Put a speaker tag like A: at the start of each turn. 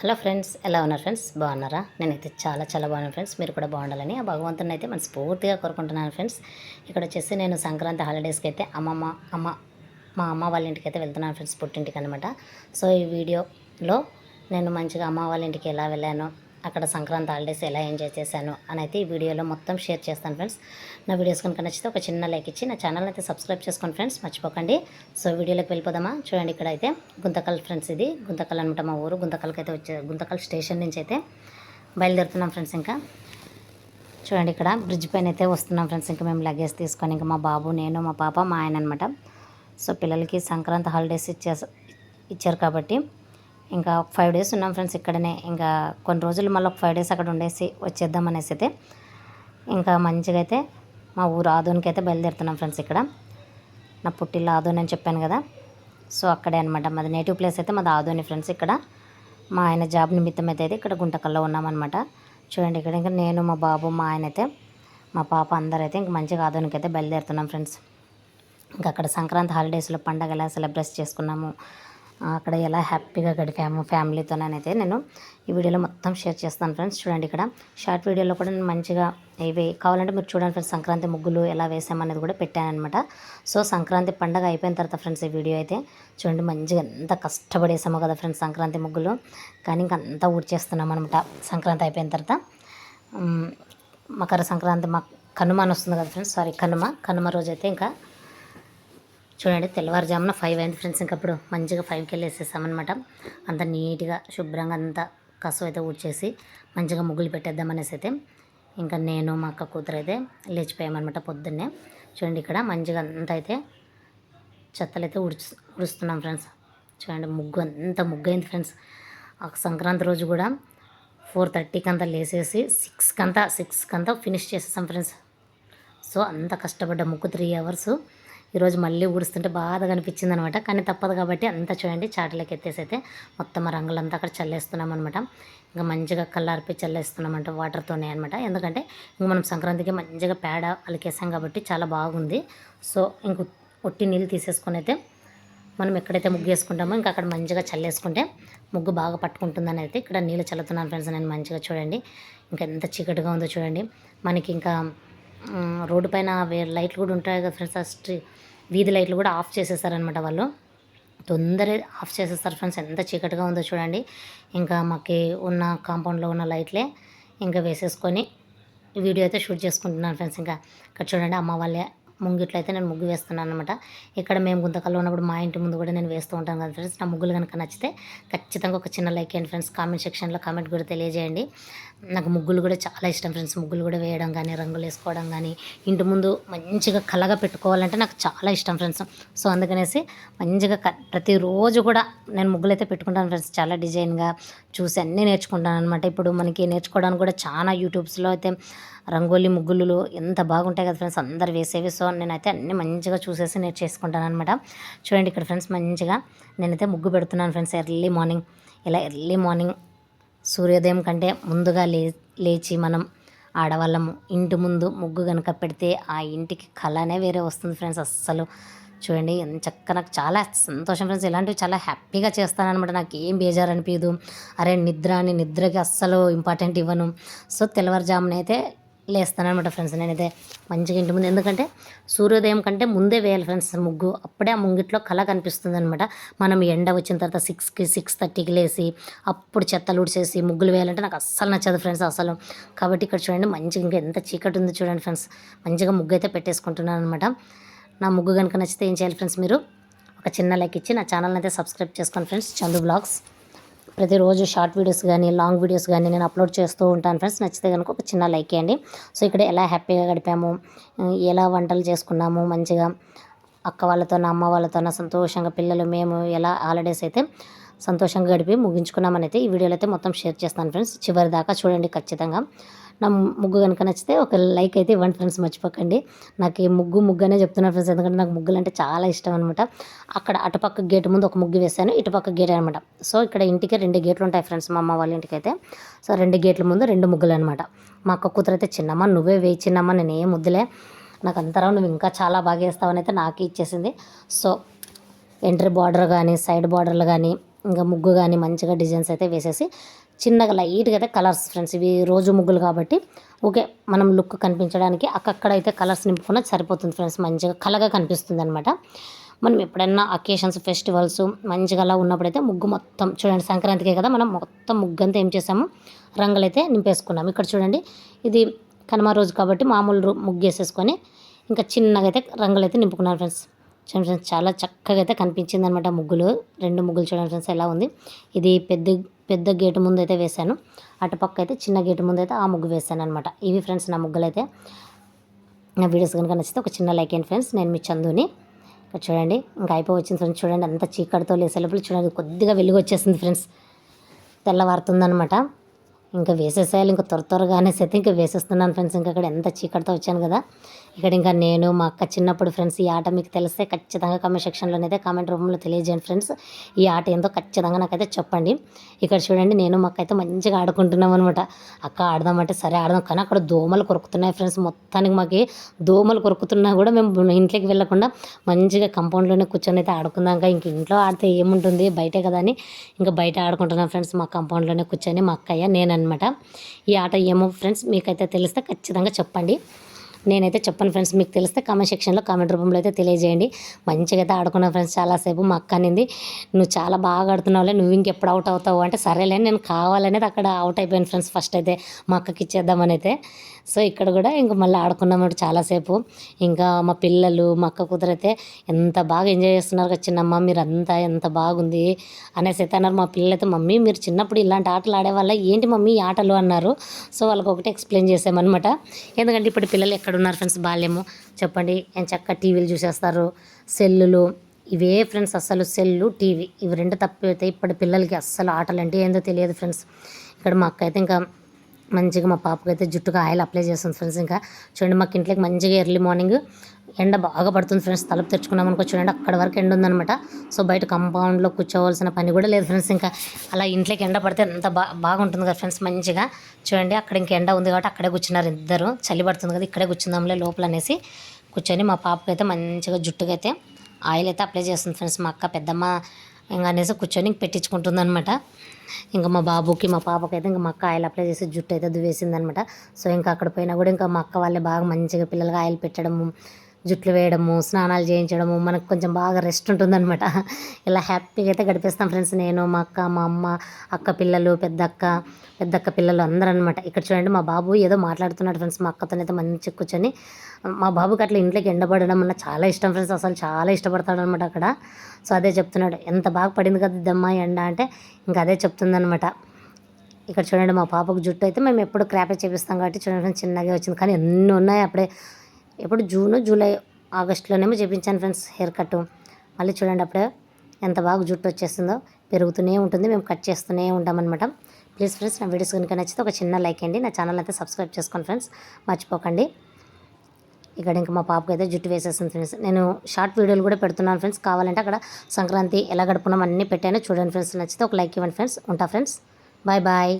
A: Hello friends ఎలా ఉన్నారు friends? బాగున్నారా? నేనైతే చాలా చాలా బాగున్నాను ఫ్రెండ్స్. మీరు కూడా బాగుండాలని ఆ భగవంతుని అయితే మనస్ఫూర్తిగా కోరుకుంటున్నాను ఫ్రెండ్స్. ఇక్కడ వచ్చేసి నేను సంక్రాంతి హాలిడేస్కి అయితే అమ్మమ్మ అమ్మ మా అమ్మ వాళ్ళ ఇంటికి అయితే వెళ్తున్నాను ఫ్రెండ్స్ పుట్టింటికి అనమాట సో ఈ వీడియోలో నేను మంచిగా అమ్మ వాళ్ళ ఇంటికి ఎలా వెళ్ళాను అక్కడ సంక్రాంతి హాలిడేస్ ఎలా ఎంజాయ్ చేశాను అని అయితే ఈ వీడియోలో మొత్తం షేర్ చేస్తాను ఫ్రెండ్స్. నా వీడియోస్ కనుక నచ్చితే ఒక చిన్న లైక్ ఇచ్చి నా ఛానల్ అయితే సబ్స్క్రైబ్ చేసుకోండి ఫ్రెండ్స్. మర్చిపోకండి. సో వీడియోలోకి వెళ్ళిపోదామా? చూడండి ఇక్కడ అయితే గుంతకల్ ఫ్రెండ్స్ ఇది. గుంతకల్ అనమాట మా ఊరు. గుంతకల్కి అయితే వచ్చే గుంతకల్ స్టేషన్ నుంచి అయితే బయలుదేరుతున్నాం ఫ్రెండ్స్ ఇంకా. చూడండి ఇక్కడ బ్రిడ్జ్ పైన అయితే వస్తున్నాం ఫ్రెండ్స్. ఇంకా మేము లగేజ్ తీసుకొని ఇంకా మా బాబు నేను మా పాప మా ఆయన అనమాట సో పిల్లలకి సంక్రాంతి హాలిడేస్ ఇచ్చే ఇచ్చారు కాబట్టి ఇంకా ఒక ఫైవ్ డేస్ ఉన్నాం ఫ్రెండ్స్ ఇక్కడనే. ఇంకా కొన్ని రోజులు మళ్ళీ ఒక ఫైవ్ డేస్ అక్కడ ఉండేసి వచ్చేద్దాం అనేసి అయితే ఇంకా మంచిగా అయితే మా ఊరు ఆదోన్కి అయితే బయలుదేరుతున్నాం ఫ్రెండ్స్ ఇక్కడ. నా పుట్టిల్లు ఆదోని అని చెప్పాను కదా. సో అక్కడే అనమాట మాది నేటివ్ ప్లేస్ అయితే మాది ఆదోని ఫ్రెండ్స్ ఇక్కడ. మా ఆయన జాబ్ నిమిత్తం అయితే ఇక్కడ గుంటకల్లో ఉన్నామన్నమాట చూడండి ఇక్కడ ఇంకా నేను మా బాబు మా ఆయన అయితే మా పాప అందరూ అయితే ఇంక మంచిగా ఆదోనికి అయితే బయలుదేరుతున్నాం ఫ్రెండ్స్ ఇంకా అక్కడ సంక్రాంతి హాలిడేస్లో పండగ ఎలా సెలబ్రేట్ చేసుకున్నాము. అక్కడ ఎలా హ్యాపీగా గడిపాము ఫ్యామిలీతో అయితే నేను ఈ వీడియోలో మొత్తం షేర్ చేస్తాను ఫ్రెండ్స్. చూడండి ఇక్కడ షార్ట్ వీడియోలో కూడా నేను మంచిగా ఇవి కావాలంటే మీరు చూడండి ఫ్రెండ్స్ సంక్రాంతి ముగ్గులు ఎలా వేసామనేది కూడా పెట్టానమాట సో సంక్రాంతి పండగ అయిపోయిన తర్వాత ఫ్రెండ్స్ ఈ వీడియో అయితే చూడండి మంచిగా ఎంత కష్టపడేసామో కదా ఫ్రెండ్స్ సంక్రాంతి ముగ్గులు. కానీ ఇంకంతా అంతా ఊడ్చేస్తున్నాం అనమాట సంక్రాంతి అయిపోయిన తర్వాత మకర సంక్రాంతి మా కనుమ అని వస్తుంది కదా ఫ్రెండ్స్ సారీ కనుమ కనుమ రోజు అయితే ఇంకా చూడండి తెల్లవారుజామున ఫైవ్ అయింది ఫ్రెండ్స్ ఇంకప్పుడు మంచిగా ఫైవ్కి వెళ్ళి వేసేసామన్నమాట అంత నీట్గా శుభ్రంగా అంతా కసు అయితే ఊడ్చేసి మంచిగా ముగ్గులు పెట్టేద్దాం అనేసి అయితే ఇంకా నేను మా అక్క కూతురు అయితే లేచిపోయామన్నమాట పొద్దున్నే. చూడండి ఇక్కడ మంచిగా అంతా అయితే చెత్తలు అయితే ఉడుచు ఉడుస్తున్నాం ఫ్రెండ్స్ చూడండి ముగ్గు అంత ముగ్గు అయింది ఫ్రెండ్స్ ఆ సంక్రాంతి రోజు కూడా ఫోర్ థర్టీకి అంతా లేసేసి సిక్స్కి అంతా సిక్స్కి అంతా ఫినిష్ చేసేసాం ఫ్రెండ్స్ సో అంత కష్టపడ్డ ముగ్గు త్రీ అవర్స్ ఈరోజు మళ్ళీ ఊడుస్తుంటే బాధగా అనిపించింది అనమాట కానీ తప్పదు కాబట్టి అంతా చూడండి చాటలోకి ఎత్తేసి అయితే మొత్తం ఆ రంగులంతా అక్కడ చల్లేస్తున్నాం అనమాట ఇంకా మంచిగా కల్లార్పి చల్లేస్తున్నామంట వాటర్తోనే అనమాట. ఎందుకంటే ఇంకా మనం సంక్రాంతికి మంచిగా పేడ అలికేసాం కాబట్టి చాలా బాగుంది. సో ఇంక ఒట్టి నీళ్ళు తీసేసుకొని అయితే మనం ఎక్కడైతే ముగ్గు వేసుకుంటామో ఇంకా అక్కడ మంచిగా చల్లేసుకుంటే ముగ్గు బాగా పట్టుకుంటుందని అయితే ఇక్కడ నీళ్ళు చల్లుతున్నాను ఫ్రెండ్స్. నేను మంచిగా చూడండి. ఇంకా ఎంత చీకటిగా ఉందో చూడండి. మనకి ఇంకా రోడ్డు పైన లైట్లు కూడా ఉంటాయి కదా ఫ్రెండ్స్. ఆ స్ట్రీ వీధి లైట్లు కూడా ఆఫ్ చేసేసారనమాట వాళ్ళు. తొందర ఆఫ్ చేసేస్తారు ఫ్రెండ్స్. ఎంత చీకటిగా ఉందో చూడండి. ఇంకా మాకు ఉన్న కాంపౌండ్లో ఉన్న లైట్లే ఇంకా వేసేసుకొని వీడియో అయితే షూట్ చేసుకుంటున్నాను ఫ్రెండ్స్. ఇంకా ఇక్కడ చూడండి అమ్మ వాళ్ళే ముంగిట్లో అయితే నేను ముగ్గు వేస్తున్నాను అనమాట ఇక్కడ మేము గుంతకల్లో ఉన్నప్పుడు మా ఇంటి ముందు కూడా నేను వేస్తూ ఉంటాను కదా ఫ్రెండ్స్ నా ముగ్గులు కనుక నచ్చితే ఖచ్చితంగా ఒక చిన్న లైక్ అండ్ ఫ్రెండ్స్ కామెంట్ సెక్షన్లో కామెంట్ కూడా తెలియజేయండి. నాకు ముగ్గులు కూడా చాలా ఇష్టం ఫ్రెండ్స్ ముగ్గులు కూడా వేయడం కానీ రంగులు వేసుకోవడం కానీ ఇంటి ముందు మంచిగా కలగా పెట్టుకోవాలంటే నాకు చాలా ఇష్టం ఫ్రెండ్స్ సో అందుకనేసి మంచిగా ప్రతిరోజు కూడా నేను ముగ్గులు అయితే పెట్టుకుంటాను ఫ్రెండ్స్ చాలా డిజైన్గా చూసి అన్నీ నేర్చుకుంటాను అనమాట ఇప్పుడు మనకి నేర్చుకోవడానికి కూడా చాలా యూట్యూబ్స్లో అయితే రంగోలీ ముగ్గులు ఎంత బాగుంటాయి కదా ఫ్రెండ్స్ అందరు వేసేవి. సో నేనైతే అన్ని మంచిగా చూసేసి నేను చేసుకుంటాను అనమాట చూడండి ఇక్కడ ఫ్రెండ్స్ మంచిగా నేనైతే ముగ్గు పెడుతున్నాను ఫ్రెండ్స్ ఎర్లీ మార్నింగ్. ఇలా ఎర్లీ మార్నింగ్ సూర్యోదయం కంటే ముందుగా లే లేచి మనం ఆడవాళ్ళము ఇంటి ముందు ముగ్గు కనుక పెడితే ఆ ఇంటికి కళనే వేరే వస్తుంది ఫ్రెండ్స్ అస్సలు. చూడండి ఎంత చక్కగా నాకు చాలా సంతోషం ఫ్రెండ్స్. ఇలాంటివి చాలా హ్యాపీగా చేస్తాను అనమాట నాకు ఏం బేజారు అనిపించదు అరే నిద్ర అని నిద్రకి అస్సలు ఇంపార్టెంట్ ఇవ్వను. సో తెల్లవారుజామున అయితే లేస్తాను అనమాట ఫ్రెండ్స్ నేనైతే మంచిగా ఇంటి ముందు. ఎందుకంటే సూర్యోదయం కంటే ముందే వేయాలి ఫ్రెండ్స్ ముగ్గు. అప్పుడే ఆ ముంగిట్లో కళ కనిపిస్తుంది అనమాట మనం ఎండ వచ్చిన తర్వాత సిక్స్కి సిక్స్ థర్టీకి లేసి అప్పుడు చెత్తలు ఊడ్చేసి ముగ్గులు వేయాలంటే నాకు అస్సలు నచ్చదు ఫ్రెండ్స్ అసలు. కాబట్టి ఇక్కడ చూడండి మంచిగా ఇంకా ఎంత చీకటి ఉంది చూడండి ఫ్రెండ్స్ మంచిగా ముగ్గు అయితే పెట్టేసుకుంటున్నాను అనమాట నా ముగ్గు కనుక నచ్చితే ఏం చేయాలి ఫ్రెండ్స్ మీరు? ఒక చిన్న లైక్ ఇచ్చి నా ఛానల్ని అయితే సబ్స్క్రైబ్ చేసుకోండి ఫ్రెండ్స్ చందు బ్లాగ్స్ ప్రతిరోజు షార్ట్ వీడియోస్ కానీ లాంగ్ వీడియోస్ కానీ నేను అప్లోడ్ చేస్తూ ఉంటాను ఫ్రెండ్స్. నచ్చితే కనుక ఒక చిన్న లైక్ చేయండి సో ఇక్కడ ఎలా హ్యాపీగా గడిపాము ఎలా వంటలు చేసుకున్నాము మంచిగా అక్క వాళ్ళతో అమ్మ వాళ్ళతో సంతోషంగా పిల్లలు మేము ఎలా హాలిడేస్ అయితే సంతోషంగా గడిపి ముగించుకున్నామని అయితే ఈ వీడియోలో అయితే మొత్తం షేర్ చేస్తాను ఫ్రెండ్స్. చివరి దాకా చూడండి ఖచ్చితంగా. నా ముగ్గు కనుక నచ్చితే ఒక లైక్ అయితే ఇవ్వండి ఫ్రెండ్స్ మర్చిపోకండి. నాకు ఈ ముగ్గు ముగ్గు అనే చెప్తున్నాను ఫ్రెండ్స్ ఎందుకంటే నాకు ముగ్గులు అంటే చాలా ఇష్టం అనమాట అక్కడ అటుపక్క గేట్ ముందు ఒక ముగ్గు వేశాను ఇటుపక్క గేట్ అనమాట సో ఇక్కడ ఇంటికి రెండు గేట్లు ఉంటాయి ఫ్రెండ్స్ మా అమ్మ వాళ్ళ ఇంటికి అయితే సో రెండు గేట్ల ముందు రెండు ముగ్గులు అనమాట మా అక్క కూతురు అయితే చిన్నమ్మ నువ్వే వేయి చిన్నమ్మ నేను ఏ ముద్దులే నాకు అంతరం నువ్వు ఇంకా చాలా బాగా వేస్తావని అయితే నాకు ఇచ్చేసింది. సో ఎంట్రీ బార్డర్ కానీ సైడ్ బార్డర్లు కానీ ఇంకా ముగ్గు కానీ మంచిగా డిజైన్స్ అయితే వేసేసి చిన్నగా లైట్గా అయితే కలర్స్ ఫ్రెండ్స్ ఇవి రోజు ముగ్గులు కాబట్టి. ఓకే మనం లుక్ కనిపించడానికి అక్కడక్కడ అయితే కలర్స్ నింపుకున్న సరిపోతుంది ఫ్రెండ్స్ మంచిగా కలగా కనిపిస్తుంది అనమాట మనం ఎప్పుడైనా అకేషన్స్ ఫెస్టివల్స్ మంచిగా అలా ఉన్నప్పుడైతే ముగ్గు మొత్తం చూడండి సంక్రాంతికే కదా మనం మొత్తం ముగ్గు అంతా ఏం చేసాము? రంగులైతే నింపేసుకున్నాము. నింపేసుకున్నాం ఇక్కడ చూడండి ఇది కనుమ రోజు కాబట్టి మామూలు ముగ్గు వేసేసుకొని ఇంకా చిన్నగా అయితే రంగులు అయితే నింపుకున్నాను ఫ్రెండ్స్. చూడండి ఫ్రెండ్స్ చాలా చక్కగా అయితే కనిపించింది అనమాట ముగ్గులు రెండు ముగ్గులు చూడండి ఫ్రెండ్స్ ఎలా ఉంది. ఇది పెద్ద పెద్ద గేటు ముందు అయితే వేశాను. అటుపక్క అయితే చిన్న గేటు ముందు అయితే ఆ ముగ్గు వేశాను అనమాట ఇవి ఫ్రెండ్స్ నా ముగ్గులు అయితే నా వీడియోస్ కనుక నచ్చితే ఒక చిన్న లైక్ అండ్ ఫ్రెండ్స్. నేను మీ చందుని. ఇక్కడ చూడండి ఇంకా అయిపోయి వచ్చింది ఫ్రెండ్స్ చూడండి. అంత చీకటితో లేసేలోపల చూడండి. కొద్దిగా వెలుగు వచ్చేసింది ఫ్రెండ్స్. తెల్లవారుతుందనమాట ఇంకా వేసేసేయాలి ఇంకా త్వర త్వరగా అనేసి అయితే ఇంకా వేసేస్తున్నాను ఫ్రెండ్స్. ఇంకా అక్కడ ఎంత చీకటితో వచ్చాను కదా. ఇక్కడ ఇంకా నేను మా అక్క చిన్నప్పుడు ఫ్రెండ్స్ ఈ ఆట మీకు తెలిస్తే ఖచ్చితంగా కమెంట్ సెక్షన్లో అయితే కామెంట్ రూపంలో తెలియజేయండి ఫ్రెండ్స్. ఈ ఆట ఏందో ఖచ్చితంగా నాకైతే చెప్పండి. ఇక్కడ చూడండి నేను మా అక్క అయితే మంచిగా ఆడుకుంటున్నాం అనమాట అక్క ఆడదామంటే సరే ఆడదాం కానీ అక్కడ దోమలు కొరుకుతున్నాయి ఫ్రెండ్స్. మొత్తానికి మాకు దోమలు కొరుకుతున్నా కూడా మేము ఇంట్లోకి వెళ్ళకుండా మంచిగా కంపౌండ్లోనే కూర్చొని అయితే ఆడుకుందాం. ఇంక ఇంట్లో ఆడితే ఏముంటుంది? బయటే కదా అని ఇంకా బయట ఆడుకుంటున్నాం ఫ్రెండ్స్. మా కంపౌండ్లోనే కూర్చొని మా అక్కయ్య నేనన్నమాట. ఈ ఆట ఏమో ఫ్రెండ్స్ మీకైతే తెలిస్తే ఖచ్చితంగా చెప్పండి. నేనైతే చెప్పను ఫ్రెండ్స్ మీకు తెలిస్తే కామెంట్ సెక్షన్లో కామెంట్ రూపంలో అయితే తెలియజేయండి. మంచిగా అయితే ఆడుకున్నాను ఫ్రెండ్స్ చాలాసేపు మా అక్క అనింది నువ్వు చాలా బాగా ఆడుతున్నావులే నువ్వు ఇంకెప్పుడు అవుట్ అవుతావు? అంటే సరేలే నేను కావాలనేది అక్కడ అవుట్ అయిపోయాను ఫ్రెండ్స్ ఫస్ట్ అయితే మా అక్కకి ఇచ్చేద్దామని అయితే. సో ఇక్కడ కూడా ఇంకా మళ్ళీ ఆడుకున్నాము చాలాసేపు. ఇంకా మా పిల్లలు మా అక్క కూతురు ఎంత బాగా ఎంజాయ్ చేస్తున్నారు కదా చిన్నమ్మ మీరు అంతా ఎంత బాగుంది అనేసి అయితే అన్నారు. మా పిల్లలైతే మమ్మీ మీరు చిన్నప్పుడు ఇలాంటి ఆటలు ఆడేవాళ్ళ? ఏంటి మమ్మీ ఆటలు? అన్నారు. సో వాళ్ళకి ఒకటి ఎక్స్ప్లెయిన్ చేసామన్నమాట. ఎందుకంటే ఇప్పుడు పిల్లలు ఎక్కడున్నారు ఫ్రెండ్స్ బాల్యము. చెప్పండి. ఏం టీవీలు చూసేస్తారు. సెల్లులు. ఇవే ఫ్రెండ్స్ అస్సలు సెల్లు టీవీ. ఇవి రెండు తప్పితే ఇప్పటి పిల్లలకి అస్సలు ఆటలు అంటే ఏందో తెలియదు ఫ్రెండ్స్ ఇక్కడ మా అక్క అయితే ఇంకా మంచిగా మా పాపకి అయితే జుట్టుగా ఆయిల్ అప్లై చేస్తుంది ఫ్రెండ్స్ ఇంకా. చూడండి మాకు ఇంట్లోకి మంచిగా ఎర్లీ మార్నింగ్ ఎండ బాగా పడుతుంది ఫ్రెండ్స్. తలుపు తెచ్చుకున్నాం అనుకో చూడండి అక్కడ వరకు ఎండ ఉందనమాట సో బయట కంపౌండ్లో కూర్చోవలసిన పని కూడా లేదు ఫ్రెండ్స్ ఇంకా. అలా ఇంట్లోకి ఎండ పడితే అంత బా బాగుంటుంది కదా ఫ్రెండ్స్ మంచిగా. చూడండి అక్కడ ఇంక ఎండ ఉంది కాబట్టి అక్కడే కూర్చున్నారు ఇద్దరు. చలి పడుతుంది కదా ఇక్కడే కూర్చుందాంలే లోపల అనేసి కూర్చొని మా పాపకి అయితే మంచిగా జుట్టుగా అయితే ఆయిల్ అయితే అప్లై చేస్తుంది ఫ్రెండ్స్. మా అక్క పెద్దమ్మ ఇంకా అనేసి కూర్చొని పెట్టించుకుంటుంది అనమాట ఇంకా మా బాబుకి మా పాపకి అయితే ఇంకా మా అక్క ఆయిల్ అప్లై చేసి జుట్టు అయితే దువేసింది అనమాట సో ఇంకా అక్కడ పోయినా కూడా ఇంకా మా అక్క వాళ్ళే బాగా మంచిగా పిల్లలకి ఆయిల్ పెట్టడము జుట్లు వేయడము స్నానాలు చేయించడము మనకు కొంచెం బాగా రెస్ట్ ఉంటుందన్నమాట. ఇలా హ్యాపీగా అయితే గడిపేస్తాం ఫ్రెండ్స్. నేను మా అక్క మా అమ్మ అక్క పిల్లలు పెద్ద అక్క పెద్ద అక్క పిల్లలు అందరూ అనమాట ఇక్కడ చూడండి మా బాబు ఏదో మాట్లాడుతున్నాడు ఫ్రెండ్స్. మా అక్కతోనైతే మంచి కూర్చొని మా బాబుకి అట్లా ఇంట్లోకి ఎండబడడం అన్న చాలా ఇష్టం ఫ్రెండ్స్. అసలు చాలా ఇష్టపడతాడు అనమాట అక్కడ. సో అదే చెప్తున్నాడు. ఎంత బాగా పడింది కదా దమ్మ ఎండ అంటే ఇంకా అదే చెప్తుందనమాట ఇక్కడ చూడండి మా పాపకు జుట్టు అయితే మేము ఎప్పుడు క్రాపే చేపిస్తాం కాబట్టి చూడండి చిన్నగా వచ్చింది. కానీ ఎన్ని ఉన్నాయి అప్పుడే ఎప్పుడు జూన్ జూలై ఆగస్టులోనేమో చేపించాను ఫ్రెండ్స్ హెయిర్ కట్ మళ్ళీ చూడండి అప్పుడే ఎంత బాగా జుట్టు వచ్చేస్తుందో. పెరుగుతూనే ఉంటుంది మేము కట్ చేస్తూనే ఉంటామన్నమాట. ప్లీజ్ ఫ్రెండ్స్ నా వీడియోస్ కనుక నచ్చితే ఒక చిన్న లైక్ అండి. నా ఛానల్ అయితే సబ్స్క్రైబ్ చేసుకోండి ఫ్రెండ్స్ మర్చిపోకండి. ఇక్కడ ఇంకా మా పాపకి అయితే జుట్టు వేసేస్తుంది ఫ్రెండ్స్. నేను షార్ట్ వీడియోలు కూడా పెడుతున్నాను ఫ్రెండ్స్. కావాలంటే అక్కడ సంక్రాంతి ఎలా గడుపున్నాం అన్నీ పెట్టాను. చూడండి ఫ్రెండ్స్ నచ్చితే ఒక లైక్ ఇవ్వండి ఫ్రెండ్స్. ఉంటా ఫ్రెండ్స్ బాయ్ బాయ్.